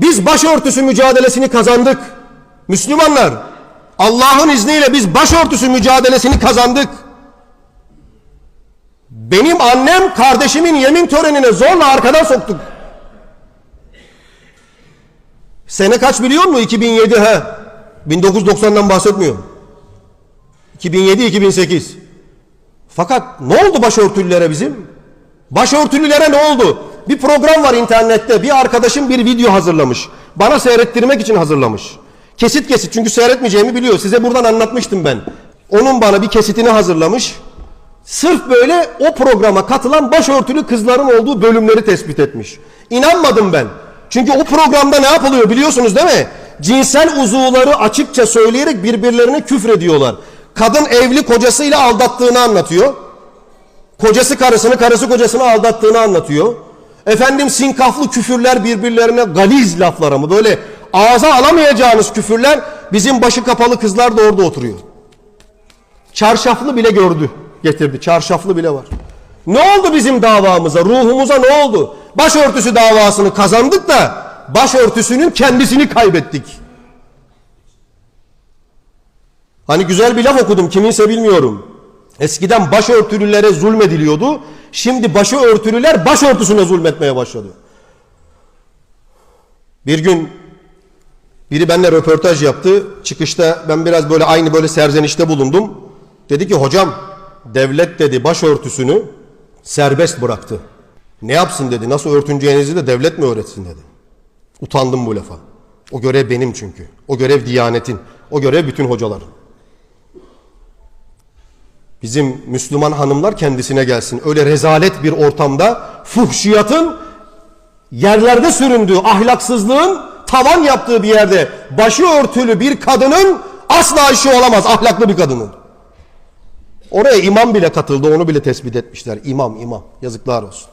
Biz başörtüsü mücadelesini kazandık. Müslümanlar, Allah'ın izniyle biz başörtüsü mücadelesini kazandık. Benim annem kardeşimin yemin törenine zorla arkadan soktuk. Sene kaç biliyor musun? 2007 he. 1990'dan bahsetmiyorum. 2007-2008. Fakat ne oldu başörtülülere bizim? Başörtülülere ne oldu? Bir program var internette. Bir arkadaşım bir video hazırlamış. Bana seyrettirmek için hazırlamış. Kesit kesit çünkü seyretmeyeceğimi biliyor. Size buradan anlatmıştım ben. Onun bana bir kesitini hazırlamış. Sırf böyle o programa katılan başörtülü kızların olduğu bölümleri tespit etmiş. İnanmadım ben. Çünkü o programda ne yapılıyor biliyorsunuz değil mi? Cinsel uzuvları açıkça söyleyerek birbirlerine küfrediyorlar. Kadın evli kocasıyla aldattığını anlatıyor. Kocası karısını, karısı kocasını aldattığını anlatıyor. Efendim sinkaflı küfürler birbirlerine galiz laflara mı? Böyle ağza alamayacağınız küfürler bizim başı kapalı kızlar da orada oturuyor. Çarşaflı bile gördü. Getirdi. Çarşaflı bile var. Ne oldu bizim davamıza, ruhumuza ne oldu? Başörtüsü davasını kazandık da başörtüsünün kendisini kaybettik. Hani güzel bir laf okudum kiminse bilmiyorum. Eskiden başörtülülere zulmediliyordu. Şimdi başörtülüler başörtüsüne zulmetmeye başladı. Bir gün biri benimle röportaj yaptı. Çıkışta ben biraz böyle aynı böyle serzenişte bulundum. Dedi ki hocam devlet dedi başörtüsünü serbest bıraktı. Ne yapsın dedi. Nasıl örtüneceğinizi de devlet mi öğretsin dedi. Utandım bu lafa. O görev benim çünkü. O görev diyanetin. O görev bütün hocaların. Bizim Müslüman hanımlar kendisine gelsin. Öyle rezalet bir ortamda fuhşiyatın yerlerde süründüğü, ahlaksızlığın tavan yaptığı bir yerde başı örtülü bir kadının asla işi olamaz ahlaklı bir kadının. Oraya imam bile katıldı onu bile tespit etmişler. İmam imam yazıklar olsun.